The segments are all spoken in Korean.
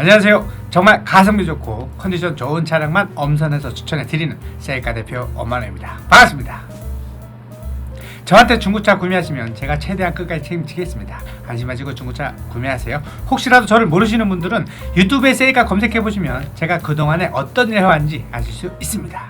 안녕하세요. 정말 가성비 좋고 컨디션 좋은 차량만 엄선해서 추천해 드리는 셀카 대표 엄마입니다. 반갑습니다. 저한테 중고차 구매하시면 제가 최대한 끝까지 책임지겠습니다. 안심하시고 중고차 구매하세요. 혹시라도 저를 모르시는 분들은 유튜브에 셀카 검색해 보시면 제가 그동안에 어떤 일을 해왔는지 아실 수 있습니다.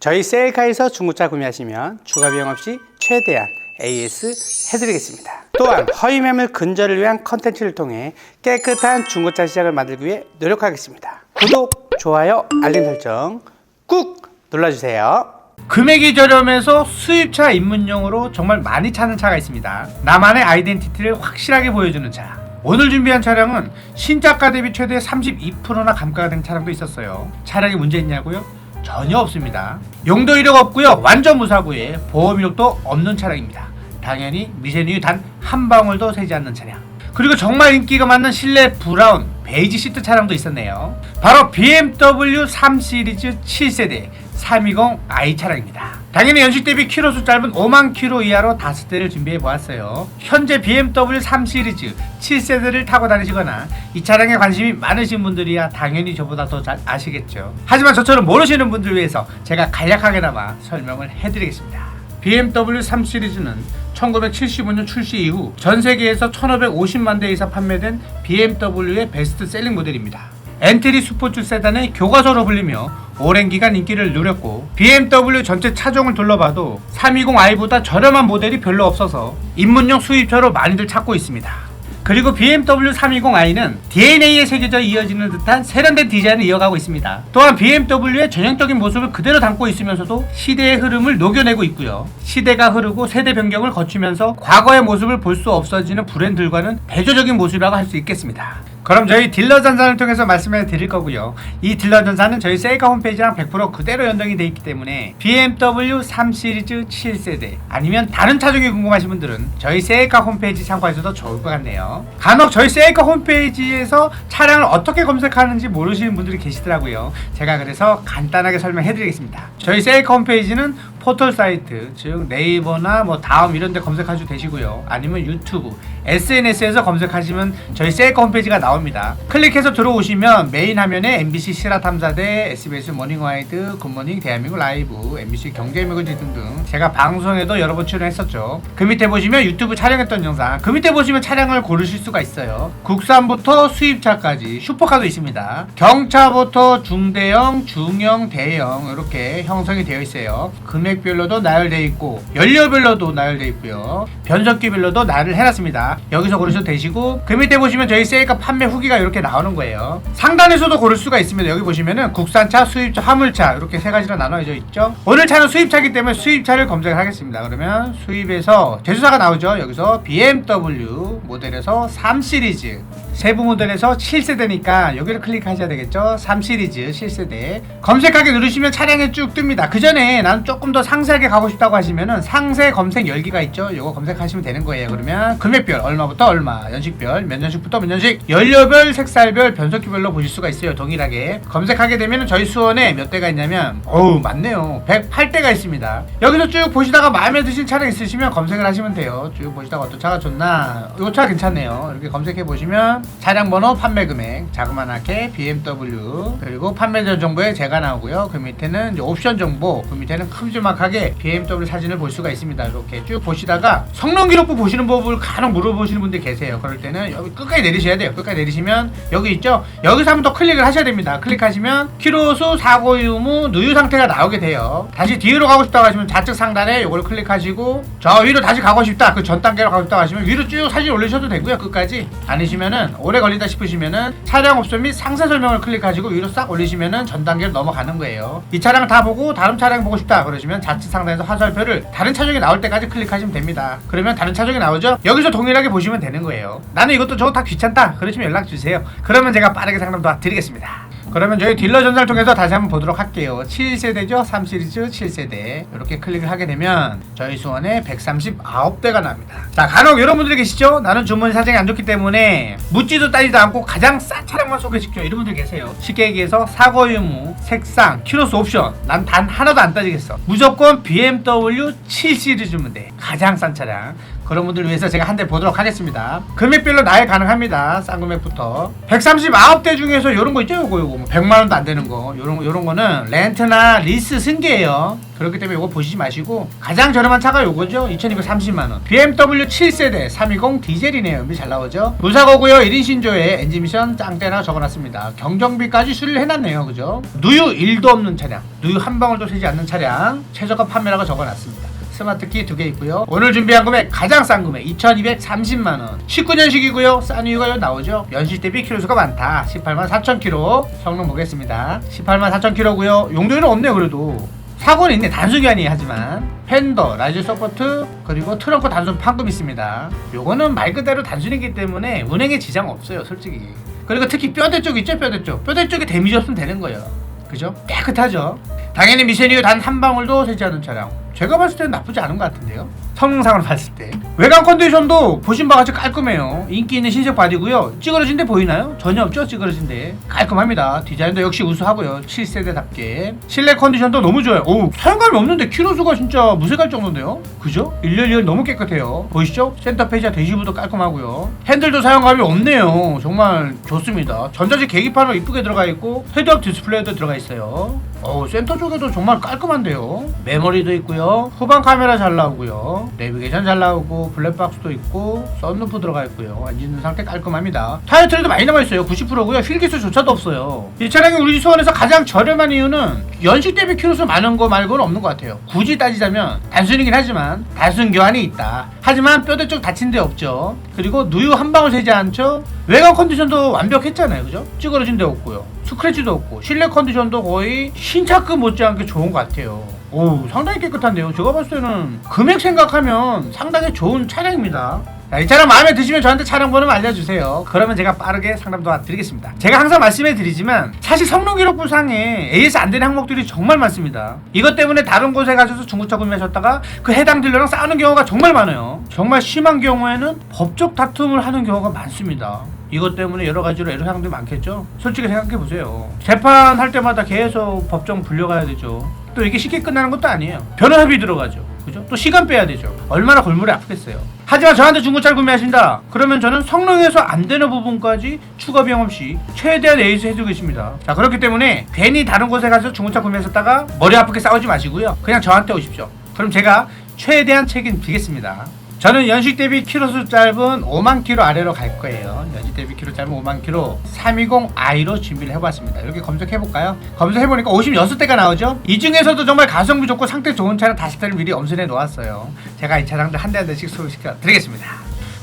저희 셀카에서 중고차 구매하시면 추가 비용 없이 최대한 AS 해드리겠습니다. 또한 허위 매물 근절을 위한 컨텐츠를 통해 깨끗한 중고차 시장을 만들기 위해 노력하겠습니다. 구독, 좋아요, 알림 설정 꾹 눌러주세요. 금액이 저렴해서 수입차 입문용으로 정말 많이 찾는 차가 있습니다. 나만의 아이덴티티를 확실하게 보여주는 차. 오늘 준비한 차량은 신작가 대비 최대 32%나 감가가 된 차량도 있었어요. 차량이 문제 있냐고요? 전혀 없습니다. 용도 이력 없고요. 완전 무사고에 보험 이력도 없는 차량입니다. 당연히 미세누유 단 한 방울도 새지 않는 차량. 그리고 정말 인기가 많는 실내 브라운 베이지 시트 차량도 있었네요. 바로 BMW 3 시리즈 7세대 320i 차량입니다. 당연히 연식 대비 키로수 짧은 5만 키로 이하로 다섯 대를 준비해 보았어요. 현재 BMW 3 시리즈 7세대를 타고 다니시거나 이 차량에 관심이 많으신 분들이야 당연히 저보다 더 잘 아시겠죠. 하지만 저처럼 모르시는 분들 위해서 제가 간략하게나마 설명을 해드리겠습니다. BMW 3 시리즈는 1975년 출시 이후 전 세계에서 1,550만 대 이상 판매된 BMW의 베스트셀링 모델입니다. 엔트리 스포츠 세단의 교과서로 불리며 오랜 기간 인기를 누렸고 BMW 전체 차종을 둘러봐도 320i보다 저렴한 모델이 별로 없어서 입문용 수입차로 많이들 찾고 있습니다. 그리고 BMW 320i는 DNA에 새겨져 이어지는 듯한 세련된 디자인을 이어가고 있습니다. 또한 BMW의 전형적인 모습을 그대로 담고 있으면서도 시대의 흐름을 녹여내고 있고요. 시대가 흐르고 세대 변경을 거치면서 과거의 모습을 볼 수 없어지는 브랜드들과는 대조적인 모습이라고 할 수 있겠습니다. 그럼 저희 딜러 전산을 통해서 말씀해 드릴 거고요. 이 딜러 전산은 저희 셀카 홈페이지랑 100% 그대로 연동이 돼 있기 때문에 BMW 3 시리즈 7세대 아니면 다른 차종이 궁금하신 분들은 저희 셀카 홈페이지 참고하셔도 좋을 것 같네요. 간혹 저희 셀카 홈페이지에서 차량을 어떻게 검색하는지 모르시는 분들이 계시더라고요. 제가 그래서 간단하게 설명해 드리겠습니다. 저희 셀카 홈페이지는 포털 사이트, 즉 네이버나 뭐 다음 이런 데 검색하셔도 되시고요. 아니면 유튜브, SNS에서 검색하시면 저희 셀카 홈페이지가 나옵니다. 클릭해서 들어오시면 메인 화면에 MBC 실화탐사대, SBS 모닝와이드, 굿모닝 대한민국 라이브, MBC 경제매거진 등등 제가 방송에도 여러 번 출연했었죠. 그 밑에 보시면 유튜브 촬영했던 영상, 그 밑에 보시면 차량을 고르실 수가 있어요. 국산부터 수입차까지 슈퍼카도 있습니다. 경차부터 중대형, 중형, 대형 이렇게 형성이 되어 있어요. 금액 별로도 나열되어 있고 연료별로도 나열되어 있고요. 변속기별로도 나열을 해놨습니다. 여기서 고르셔도 되시고 그 밑에 보시면 저희 셀카 판매 후기가 이렇게 나오는 거예요. 상단에서도 고를 수가 있습니다. 여기 보시면은 국산차, 수입차, 화물차 이렇게 세 가지로 나눠져 있죠. 오늘 차는 수입차이기 때문에 수입차를 검색을 하겠습니다. 그러면 수입에서 제조사가 나오죠. 여기서 BMW 모델에서 3 시리즈 세부 모델에서 7세대니까 여기를 클릭하셔야 되겠죠. 3 시리즈 7세대 검색하기 누르시면 차량이 쭉 뜹니다. 그 전에 나는 조금 더 상세하게 가고 싶다고 하시면은 상세 검색 열기가 있죠. 요거 검색하시면 되는 거예요. 그러면 금액별 얼마부터 얼마, 연식별 몇 년식부터 몇 년식, 연료별, 색살별, 변속기별로 보실 수가 있어요. 동일하게 검색하게 되면은 저희 수원에 몇 대가 있냐면 어우 많네요. 108대가 있습니다. 여기서 쭉 보시다가 마음에 드신 차량 있으시면 검색을 하시면 돼요. 쭉 보시다가 어떤 차가 좋나, 이차 괜찮네요. 이렇게 검색해 보시면 차량 번호, 판매 금액, 자그마하게 BMW 그리고 판매자 정보에 제가 나오고요. 그 밑에는 옵션 정보, 그 밑에는 큼지막하게 BMW 사진을 볼 수가 있습니다. 이렇게 쭉 보시다가 성능 기록부 보시는 법을 간혹 물어보시는 분들 계세요. 그럴 때는 여기 끝까지 내리셔야 돼요. 끝까지 내리시면 여기 있죠. 여기서 한 번 더 클릭을 하셔야 됩니다. 클릭하시면 키로수, 사고 유무, 누유 상태가 나오게 돼요. 다시 뒤로 가고 싶다고 하시면 좌측 상단에 이걸 클릭하시고 저 위로 다시 가고 싶다. 그 전 단계로 가고 싶다고 하시면 위로 쭉 사진 올리셔도 되고요. 끝까지 아니시면은 오래 걸린다 싶으시면은 차량 옵션 및 상세 설명을 클릭하시고 위로 싹 올리시면은 전 단계로 넘어가는 거예요. 이 차량 다 보고 다른 차량 보고 싶다 그러시면 좌측 상단에서 화살표를 다른 차종이 나올 때까지 클릭하시면 됩니다. 그러면 다른 차종이 나오죠? 여기서 동일하게 보시면 되는 거예요. 나는 이것도 저거 다 귀찮다. 그러시면 연락 주세요. 그러면 제가 빠르게 상담 도와드리겠습니다. 그러면 저희 딜러 전사를 통해서 다시 한번 보도록 할게요. 7세대죠? 3 시리즈 7세대. 이렇게 클릭을 하게 되면 저희 수원에 139대가 납니다. 자, 간혹 여러분들이 계시죠? 나는 주머니 사정이 안 좋기 때문에 묻지도 따지도 않고 가장 싼 차량만 소개시켜. 이런 분들 계세요. 쉽게 얘기해서 사고 유무, 색상, 키로수 옵션. 난 단 하나도 안 따지겠어. 무조건 BMW 7 시리즈면 돼. 가장 싼 차량. 그런 분들 위해서 제가 한 대 보도록 하겠습니다. 금액별로 나열 가능합니다. 싼 금액부터 139대 중에서 이런 거 있죠, 요거 요거 뭐 100만 원도 안 되는 거, 요런 거 요런 거는 렌트나 리스 승계예요. 그렇기 때문에 이거 보시지 마시고 가장 저렴한 차가 요거죠. 2230만 원. BMW 7세대 320 디젤이네요. 연비 잘 나오죠. 무사고고요. 1인 신조에 엔진 미션 짱대나 적어놨습니다. 경정비까지 수리를 해놨네요. 그죠? 누유 1도 없는 차량, 누유 한 방울도 새지 않는 차량 최저가 판매라고 적어놨습니다. 스마트키 두 개 있고요. 오늘 준비한 금액 가장 싼 금액 2,230만 원. 19년식이고요. 싼 이유가 나오죠. 연식 대비 키로수가 많다. 18만 4천 킬로. 성능 보겠습니다. 18만 4천 킬로고요. 용도에는 없네요. 그래도. 사고는 있네 아니 하지만 팬더, 라이즈 서포트 그리고 트렁크 단순 판금 있습니다. 요거는 말 그대로 단순이기 때문에 운행에 지장 없어요 솔직히. 그리고 특히 뼈대 쪽 있죠 뼈대 쪽. 뼈대 쪽에 데미지 없으면 되는 거예요. 그죠? 깨끗하죠. 당연히 미션이유 단 한 방울도 새지 않은 차량. 제가 봤을 때는 나쁘지 않은 것 같은데요. 성능상으로 봤을 때 외관 컨디션도 보신 바와 같이 깔끔해요. 인기 있는 흰색 바디고요. 찌그러진 데 보이나요? 전혀 없죠 찌그러진 데 깔끔합니다. 디자인도 역시 우수하고요. 7세대답게 실내 컨디션도 너무 좋아요. 오 사용감이 없는데 키로수가 진짜 무색할 정도인데요. 그죠? 111 너무 깨끗해요. 보이시죠? 센터 페이지와 대시부도 깔끔하고요. 핸들도 사용감이 없네요. 정말 좋습니다. 전자식 계기판으로 이쁘게 들어가 있고 헤드업 디스플레이도 들어가 있어요. 어 센터 쪽에도 정말 깔끔한데요. 메모리도 있고요. 후방 카메라 잘 나오고요. 내비게이션 잘 나오고 블랙박스도 있고 썬루프 들어가 있고요. 엔진 상태 깔끔합니다. 타이어 트레도 많이 남아 있어요. 90%고요. 휠 기수조차도 없어요. 이 차량이 우리 수원에서 가장 저렴한 이유는 연식 대비 키로수 많은 거 말고는 없는 것 같아요. 굳이 따지자면 단순이긴 하지만 단순 교환이 있다. 하지만 뼈대 쪽 다친 데 없죠. 그리고 누유 한 방울 새지 않죠. 외관 컨디션도 완벽했잖아요. 그죠? 찌그러진 데 없고요. 스크래치도 없고 실내 컨디션도 거의 신차급 못지않게 좋은 것 같아요. 오 상당히 깨끗한데요. 제가 봤을 때는 금액 생각하면 상당히 좋은 차량입니다. 자, 이 차량 마음에 드시면 저한테 차량 번호 알려주세요. 그러면 제가 빠르게 상담 도와드리겠습니다. 제가 항상 말씀해 드리지만 사실 성능 기록 부상에 AS 안 되는 항목들이 정말 많습니다. 이것 때문에 다른 곳에 가셔서 중고차 구매하셨다가 그 해당 딜러랑 싸우는 경우가 정말 많아요. 정말 심한 경우에는 법적 다툼을 하는 경우가 많습니다. 이것 때문에 여러 가지로 애로사항들이 많겠죠? 솔직히 생각해 보세요. 재판할 때마다 계속 법정 불려가야 되죠. 또 이게 쉽게 끝나는 것도 아니에요. 변호사비 들어가죠. 그죠? 또 시간 빼야 되죠. 얼마나 골물이 아프겠어요. 하지만 저한테 중고차를 구매하신다. 그러면 저는 성능에서 안 되는 부분까지 추가 비용 없이 최대한 에이스 해주고 있습니다. 자 그렇기 때문에 괜히 다른 곳에 가서 중고차 구매하셨다가 머리 아프게 싸우지 마시고요. 그냥 저한테 오십시오. 그럼 제가 최대한 책임지겠습니다. 저는 연식 대비 키로수 짧은 5만 키로 아래로 갈 거예요. 연식 대비 키로 짧은 5만 키로 320i로 준비를 해봤습니다. 이렇게 검색해 볼까요? 검색해 보니까 56대가 나오죠. 이 중에서도 정말 가성비 좋고 상태 좋은 차량 다섯 대를 미리 엄선해 놓았어요. 제가 이 차량들 한 대 한 대씩 소개시켜 드리겠습니다.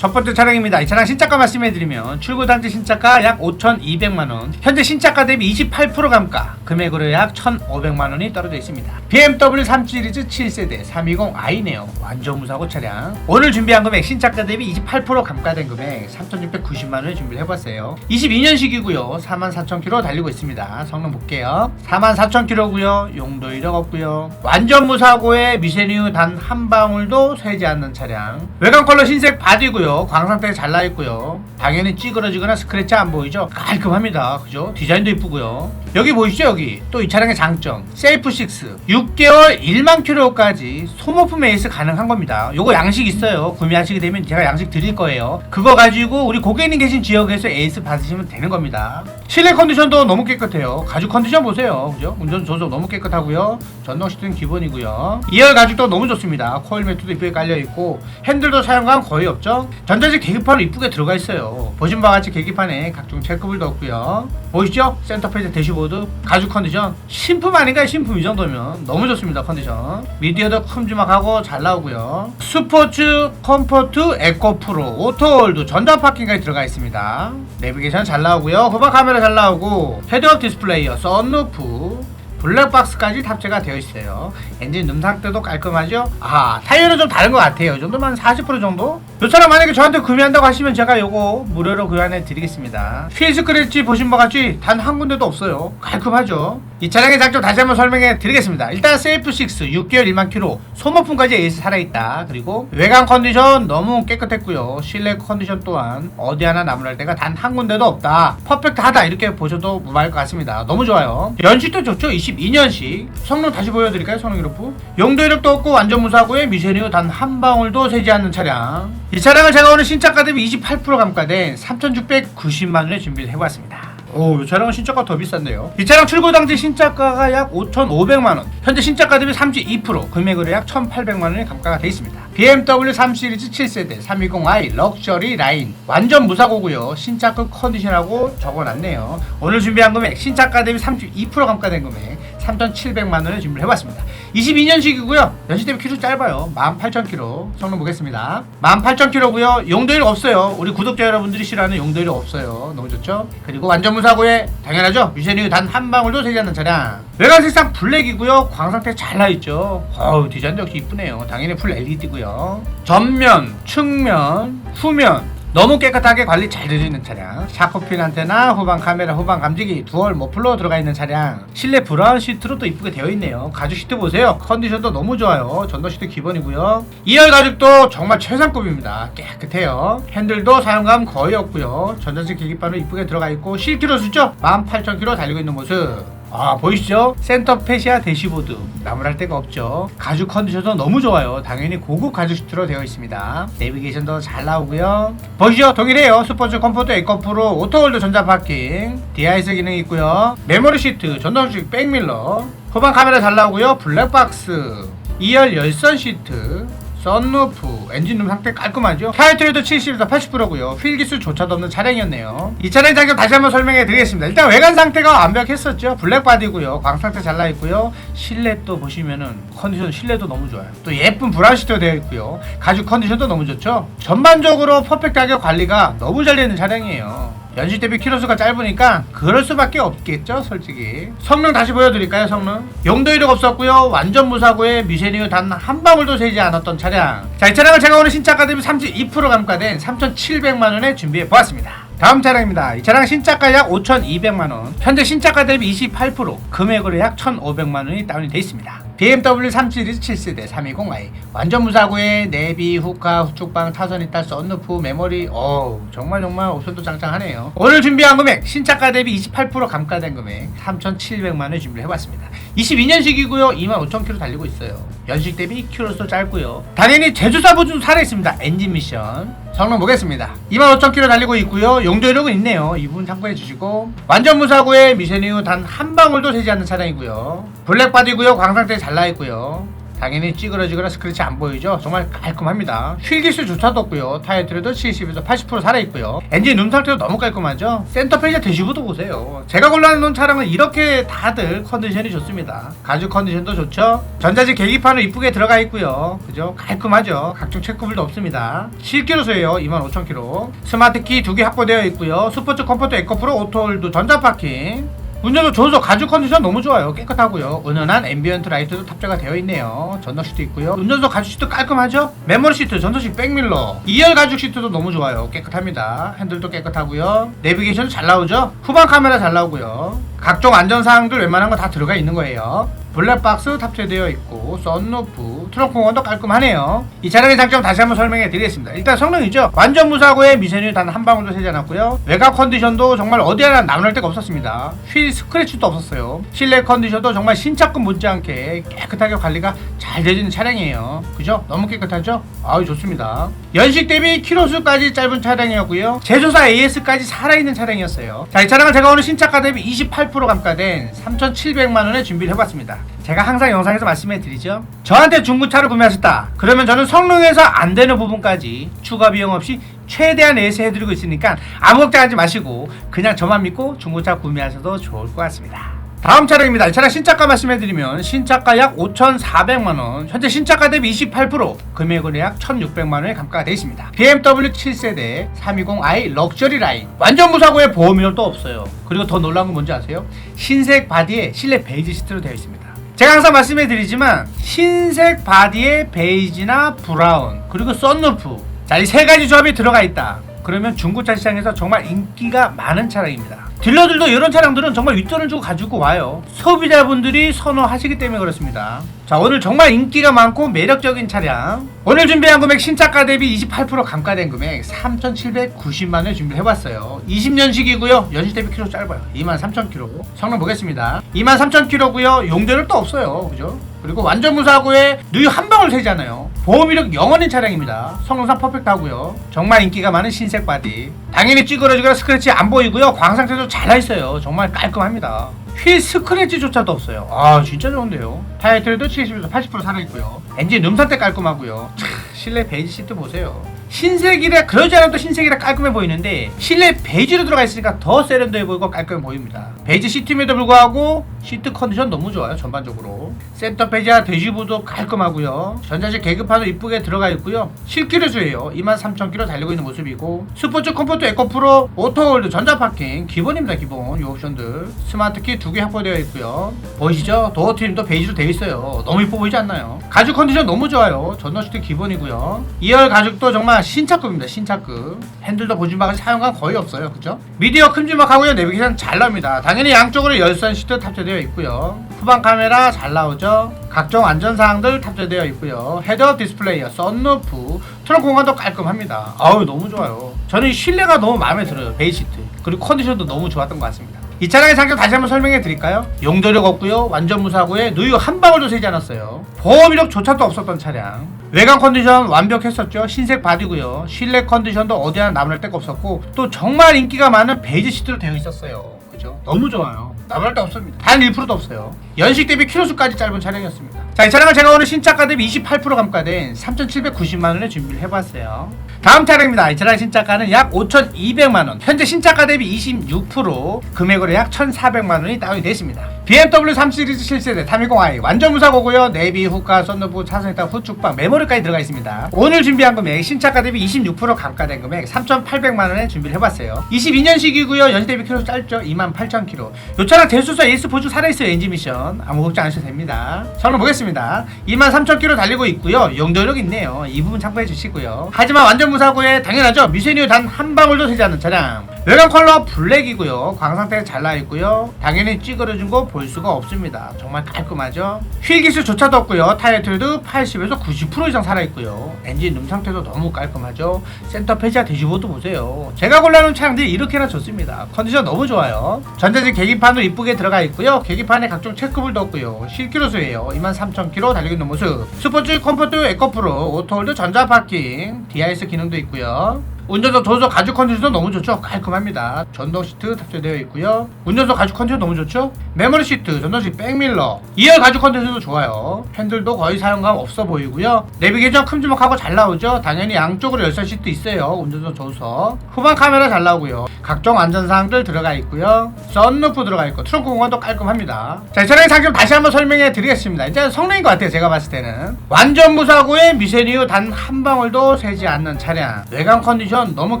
첫 번째 차량입니다. 이 차량 신차가 말씀해드리면 출고 당시 신차가 약 5,200만 원, 현재 신차가 대비 28% 감가, 금액으로 약 1,500만 원이 떨어져 있습니다. BMW 3 시리즈 7세대 320i네요. 완전 무사고 차량. 오늘 준비한 금액 신차가 대비 28% 감가된 금액 3,690만 원에 준비를 해봤어요. 22년식이고요. 44,000km 달리고 있습니다. 성능 볼게요. 44,000km고요. 용도 이력 없고요. 완전 무사고에 미세뉴 단한 방울도 새지 않는 차량. 외관 컬러 흰색 바디고요. 광상태 잘 나 있고요. 당연히 찌그러지거나 스크래치 안 보이죠? 깔끔합니다. 그죠? 디자인도 이쁘고요. 여기 보이시죠? 여기 또 이 차량의 장점 셀프 6 6개월 1만 킬로까지 소모품 에이스 가능한 겁니다. 요거 양식 있어요. 구매하시게 되면 제가 양식 드릴 거예요. 그거 가지고 우리 고객님 계신 지역에서 에이스 받으시면 되는 겁니다. 실내 컨디션도 너무 깨끗해요. 가죽 컨디션 보세요. 그죠? 운전 조속 너무 깨끗하고요. 전동 시트는 기본이고요. 2열 가죽도 너무 좋습니다. 코일 매트도 이쁘게 깔려 있고 핸들도 사용감 거의 없죠. 전자식 계기판은 이쁘게 들어가 있어요. 보신 바와 같이 계기판에 각종 체크불도 없고요. 보이시죠? 센터페이지 대시보드 가죽 컨디션 신품 아닌가요? 신품 이 정도면 너무 좋습니다. 컨디션 미디어도 큼지막하고 잘 나오고요. 스포츠 컴포트 에코 프로 오토홀드 전자 파킹까지 들어가 있습니다. 내비게이션 잘 나오고요. 후방 카메라 잘 나오고 헤드업 디스플레이어 썬루프 블랙박스까지 탑재가 되어 있어요. 엔진 음 상태도 깔끔하죠? 아, 타이어는 좀 다른 것 같아요. 이 정도면 40% 정도? 이 차량 만약에 저한테 구매한다고 하시면 제가 요거 무료로 교환해 드리겠습니다. 휠 스크래치 보신 바 같이 단 한 군데도 없어요. 깔끔하죠? 이 차량의 장점 다시 한번 설명해 드리겠습니다. 일단 세이프 6 6개월 1만 킬로 소모품까지 에이스 살아있다. 그리고 외관 컨디션 너무 깨끗했고요. 실내 컨디션 또한 어디 하나 나무랄 데가 단 한 군데도 없다. 퍼펙트하다 이렇게 보셔도 무방할 것 같습니다. 너무 좋아요. 연식도 좋죠. 22년식 성능 다시 보여드릴까요? 성능 기록부 용도 이력도 없고 완전 무사고에 미세리오 단한 방울도 새지 않는 차량 이 차량을 제가 오늘 신차가 대비 28% 감가된 3,690만원에 준비를 해봤습니다 오, 이 차량은 신차가 더 비싼데요. 이 차량 출고 당시 신차가가 약 5,500만 원. 현재 신차가 대비 32% 금액으로 약 1,800만 원이 감가가 돼 있습니다. BMW 3 시리즈 7세대 320i 럭셔리 라인 완전 무사고고요. 신차급 컨디션하고 적어놨네요. 오늘 준비한 금액 신차가 대비 32% 감가된 금액 3,700만 원을 준비를 해봤습니다. 22년식이고요. 연식 대비 키로 짧아요. 18,000km 성능 보겠습니다. 18,000km고요. 용도일 없어요. 우리 구독자 여러분들이 싫어하는 용도일 없어요. 너무 좋죠? 그리고 완전 무사고에 당연하죠. 미쉐린 단한 방울도 새지 않는 차량. 외관 색상 블랙이고요. 광 상태 잘 나있죠. 어우 디자인도 역시 이쁘네요. 당연히 풀 LED고요. 전면, 측면, 후면 너무 깨끗하게 관리 잘 되어 있는 차량. 샤코핀 안테나 후방 카메라 후방 감지기 두얼 머플러 들어가 있는 차량. 실내 브라운 시트로 또 이쁘게 되어 있네요. 가죽 시트 보세요. 컨디션도 너무 좋아요. 전도 시트 기본이고요. 2열 가죽도 정말 최상급입니다. 깨끗해요. 핸들도 사용감 거의 없고요. 전자식 계기판도 이쁘게 들어가 있고 실키로 수죠? 18,000km 달리고 있는 모습 아 보이시죠? 센터 페시아 대시보드. 나무랄 데가 없죠. 가죽 컨디션도 너무 좋아요. 당연히 고급 가죽 시트로 되어 있습니다. 내비게이션도 잘 나오고요. 보시죠? 동일해요. 스포츠 컴포트 에코프로 오토홀드 전자 파킹. DIS 기능이 있고요. 메모리 시트 전동식 백밀러. 후방 카메라 잘 나오고요. 블랙박스. 2열 열선 시트 썬루프, 엔진룸 상태 깔끔하죠? 타이어 트레도 70에서 80%고요. 휠 기수조차도 없는 차량이었네요. 이 차량 장점 다시 한번 설명해 드리겠습니다. 일단 외관 상태가 완벽했었죠. 블랙바디고요. 광 상태 잘나 있고요. 실내 또 보시면은 컨디션 실내도 너무 좋아요. 또 예쁜 브라운 시트가 되어 있고요. 가죽 컨디션도 너무 좋죠. 전반적으로 퍼펙트하게 관리가 너무 잘 되는 차량이에요. 연식 대비 키로수가 짧으니까 그럴 수밖에 없겠죠 솔직히. 성능 다시 보여드릴까요 성능? 용도 이력 없었고요. 완전 무사고에 미쉐린이 단한 방울도 새지 않았던 차량. 자 이 차량을 제가 오늘 신차가 대비 32% 감가된 3,700만원에 준비해 보았습니다. 다음 차량입니다. 이 차량 신차가 약 5,200만원, 현재 신차가 대비 28%, 금액으로 약 1,500만원이 다운이 되어 있습니다. BMW 3 시리즈 7세대 320i 완전 무사고에 내비, 후카, 후축방, 차선 이탈, 썬루프, 메모리 어우 정말 정말 옵션도 짱짱하네요. 오늘 준비한 금액 신차가 대비 28% 감가된 금액 3,700만원 준비를 해봤습니다. 22년식이고요. 25,000km 달리고 있어요. 연식 대비 키로수 짧고요. 당연히 제조사 보증도 살아있습니다. 엔진 미션 성능 보겠습니다. 25,000km 달리고 있고요. 용도 이력은 있네요. 이 부분 참고해 주시고 완전 무사고에 미션 이후 단 한 방울도 새지 않는 차량이고요. 블랙바디고요. 광상태 잘 나있고요. 당연히 찌그러지거나 스크래치 안 보이죠? 정말 깔끔합니다. 휠기수 조차도 없고요. 타이어 트레도 70에서 80% 살아있고요. 엔진 룸 상태도 너무 깔끔하죠? 센터 페이지 대시보도 보세요. 제가 골라놓은 차량은 이렇게 다들 컨디션이 좋습니다. 가죽 컨디션도 좋죠? 전자식 계기판은 이쁘게 들어가 있고요. 그죠? 깔끔하죠? 각종 체크불도 없습니다. 실기로수예요. 25,000km. 스마트키 두 개 확보되어 있고요. 스포츠 컴포트 에코프로 오토홀드 전자파킹 운전도 좋아서 가죽 컨디션 너무 좋아요. 깨끗하고요. 은은한 앰비언트 라이트도 탑재가 되어 있네요. 전동 시트 있고요. 운전석 가죽 시트 깔끔하죠? 메모리 시트, 전동식 백밀러. 2열 가죽 시트도 너무 좋아요. 깨끗합니다. 핸들도 깨끗하고요. 내비게이션 잘 나오죠? 후방 카메라 잘 나오고요. 각종 안전 사항들 웬만한 거 다 들어가 있는 거예요. 블랙박스 탑재되어 있고 썬루프, 트렁크 공간도 깔끔하네요. 이 차량의 장점 다시 한번 설명해 드리겠습니다. 일단 성능이죠. 완전 무사고에 미세누 단한 방울도 새지 않았고요. 외곽 컨디션도 정말 어디 하나 남을 데가 없었습니다. 휠 스크래치도 없었어요. 실내 컨디션도 정말 신차급 못지않게 깨끗하게 관리가 잘 되는 차량이에요. 그죠? 너무 깨끗하죠? 아유 좋습니다. 연식 대비 키로수까지 짧은 차량이었고요. 제조사 AS까지 살아있는 차량이었어요. 자, 이 차량을 제가 오늘 신차가 대비 28% 감가된 3,700만 원에 준비를 해봤습니다. 제가 항상 영상에서 말씀해 드리죠. 저한테 중고차를 구매하셨다. 그러면 저는 성능에서 안 되는 부분까지 추가 비용 없이 최대한 예세해 드리고 있으니까 아무 걱정하지 마시고 그냥 저만 믿고 중고차 구매하셔도 좋을 것 같습니다. 다음 차량입니다. 이 차량 신차가 말씀해드리면 신차가 약 5,400만원 현재 신차가 대비 28% 금액으로 약 1,600만원에 감가가 되어 있습니다. BMW 7세대 320i 럭셔리 라인 완전 무사고에 보험료도 없어요. 그리고 더 놀라운 건 뭔지 아세요? 흰색 바디에 실내 베이지 시트로 되어 있습니다. 제가 항상 말씀해 드리지만 흰색 바디에 베이지나 브라운 그리고 썬루프 자 이 세 가지 조합이 들어가 있다. 그러면 중고차 시장에서 정말 인기가 많은 차량입니다. 딜러들도 이런 차량들은 정말 윗돈을 주고 가지고 와요. 소비자분들이 선호하시기 때문에 그렇습니다. 자, 오늘 정말 인기가 많고 매력적인 차량. 오늘 준비한 금액 신차가 대비 28% 감가된 금액 3,790만 원 준비를 해봤어요. 20년식이고요. 연식 대비 키로 짧아요. 23,000km. 성능 보겠습니다. 23,000km고요. 용도는 또 없어요. 그죠? 그리고 완전 무사고에 누유 한 방울 새잖아요. 보험 이력 영원인 차량입니다. 성능상 퍼펙트하고요. 정말 인기가 많은 신색 바디. 당연히 찌그러지거나 스크래치 안 보이고요. 광 상태도 잘 나 있어요. 정말 깔끔합니다. 휠 스크래치조차도 없어요. 아 진짜 좋은데요. 타이틀도 70에서 80% 살아있고요. 엔진 음 상태 깔끔하고요. 차, 실내 베이지 시트 보세요. 흰색이라 그러지 않아도 흰색이라 깔끔해 보이는데 실내 베이지로 들어가 있으니까 더 세련돼 보이고 깔끔해 보입니다. 베이지 시트임에도 불구하고 시트 컨디션 너무 좋아요 전반적으로. 센터 페이지와 대시보도 깔끔하고요. 전자식 계급판도 이쁘게 들어가 있고요. 7km수예요. 23,000km 달리고 있는 모습이고 스포츠 컴포트 에코 프로 오토홀드 전자 파킹 기본입니다 기본 이 옵션들 스마트 키 두 개 확보되어 있고요. 보이시죠? 도어 트림도 베이지로 되어 있어요. 너무 이뻐 보이지 않나요? 가죽 컨디션 너무 좋아요. 전동 시트 기본이고요. 2열 가죽도 정말 신차급입니다. 신차급. 핸들도 보지막은 사용감 거의 없어요. 그죠? 미디어 큼지막하고요. 내비게이션 잘 나옵니다. 당연히 양쪽으로 열선 시트 탑재되어 있고요. 후방 카메라 잘 나오죠? 각종 안전사항들 탑재되어 있고요. 헤드업 디스플레이어, 썬루프, 트렁크 공간도 깔끔합니다. 아우 너무 좋아요. 저는 이 실내가 너무 마음에 들어요. 베이 시트. 그리고 컨디션도 너무 좋았던 것 같습니다. 이 차량의 장점 다시 한번 설명해 드릴까요? 용도력 없고요. 완전 무사고에 누유 한 방울도 새지 않았어요. 보험 이력조차도 없었던 차량. 외관 컨디션 완벽했었죠. 흰색 바디고요. 실내 컨디션도 어디 하나 남을 데가 없었고 또 정말 인기가 많은 베이지 시트로 되어 있었어요. 그죠? 너무 좋아요. 남을 데 없습니다. 단 1%도 없어요. 연식 대비 키로수까지 짧은 차량이었습니다. 자, 이 차량은 제가 오늘 신차가 대비 28% 감가된 3,790만 원에 준비를 해봤어요. 다음 차량입니다. 이 차량 신차가는 약 5,200만 원. 현재 신차가 대비 26% 금액으로 약 1,400만 원이 다운이 됐습니다. BMW 3 시리즈 7세대 320i 완전 무사고고요. 내비, 후카, 썬루프, 차선이다 후축방, 메모리까지 들어가 있습니다. 오늘 준비한 금액 신차가 대비 26% 감가된 금액 3,800만 원에 준비를 해봤어요. 22년식이고요. 연식 대비 키로 짧죠. 28,000km. 이 차량 대수사 에이스 보조 살아있어요. 엔진 미션 아무 걱정 안 하셔도 됩니다. 성능 보겠습니다. 23,000km 달리고 있고요. 용도력 있네요. 이 부분 참고해 주시고요. 하지만 완전 무사고에 당연하죠. 미세뉴 단한 방울도 새지 않는 차량. 외관 컬러 블랙이고요. 광 상태 잘 나 있고요. 당연히 찌그러진 거볼 수가 없습니다. 정말 깔끔하죠. 휠 기술조차도 없고요. 타이어 틀도 80에서 90% 이상 살아 있고요. 엔진 룸 상태도 너무 깔끔하죠. 센터 페이지와 대시보드 보세요. 제가 골라놓은 차량들이 이렇게나 좋습니다. 컨디션 너무 좋아요. 전자식 계기판도 이쁘게 들어가 있고요. 계기판에 각종 체크볼도 없고요. 실키로수예요. 23,000km 달리고 있는 모습. 스포츠 컴포트 에코프로 오토홀드 전자 파킹 DIS 기능도 있고요. 운전석 조수석 가죽 컨디션도 너무 좋죠? 깔끔합니다. 전동 시트 탑재되어 있고요. 운전석 가죽 컨디션 너무 좋죠? 메모리 시트 전동식 백밀러. 2열 가죽 컨디션도 좋아요. 핸들도 거의 사용감 없어 보이고요. 내비게이션 큼지막하고 잘 나오죠? 당연히 양쪽으로 열선 시트 있어요. 운전석 조수석. 후방 카메라 잘 나오고요. 각종 안전사항들 들어가 있고요. 썬루프 들어가 있고 트렁크 공간도 깔끔합니다. 자이 차량의 장점 다시 한번 설명해 드리겠습니다. 이제 성능인 것 같아요 제가 봤을 때는. 완전 무사고에 미세리유 단 한 방울도 새지 않는 차량. 외관 컨디션 너무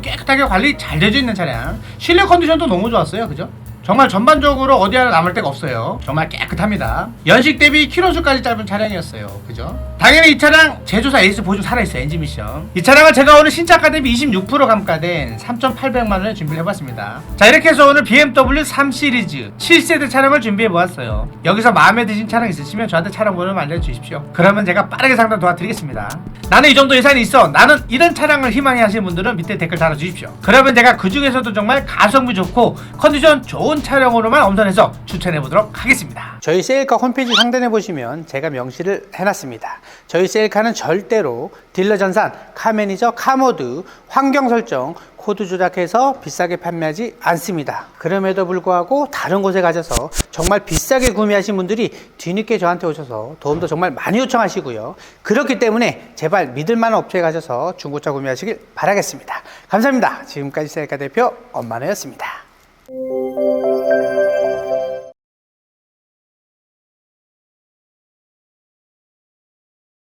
깨끗하게 관리 잘 되어 있는 차량 실내 컨디션도 너무 좋았어요 그죠? 정말 전반적으로 어디 하나 남을 데가 없어요. 정말 깨끗합니다. 연식 대비 키로수까지 짧은 차량이었어요. 그죠? 당연히 이 차량 제조사 에이스 보조 살아있어요. 엔진 미션. 이 차량은 제가 오늘 신차가 대비 26% 감가된 3,800만 원에 준비를 해봤습니다. 자 이렇게 해서 오늘 BMW 3 시리즈 7세대 차량을 준비해 보았어요. 여기서 마음에 드신 차량 있으시면 저한테 차량 번호 알려주십시오. 그러면 제가 빠르게 상담 도와드리겠습니다. 나는 이 정도 예산이 있어. 나는 이런 차량을 희망해 하시는 분들은 밑에 댓글 달아주십시오. 그러면 제가 그 중에서도 정말 가성비 좋고 컨디션 좋은 차량으로만 엄선해서 추천해 보도록 하겠습니다. 저희 세일카 홈페이지 상단에 보시면 제가 명시를 해놨습니다. 저희 세일카는 절대로 딜러 전산, 카 매니저, 카 모드, 환경 설정, 코드 조작해서 비싸게 판매하지 않습니다. 그럼에도 불구하고 다른 곳에 가셔서 정말 비싸게 구매하신 분들이 뒤늦게 저한테 오셔서 도움도 정말 많이 요청하시고요. 그렇기 때문에 제발 믿을 만한 업체에 가셔서 중고차 구매하시길 바라겠습니다. 감사합니다. 지금까지 셀카 대표 엄마네였습니다. Thank you.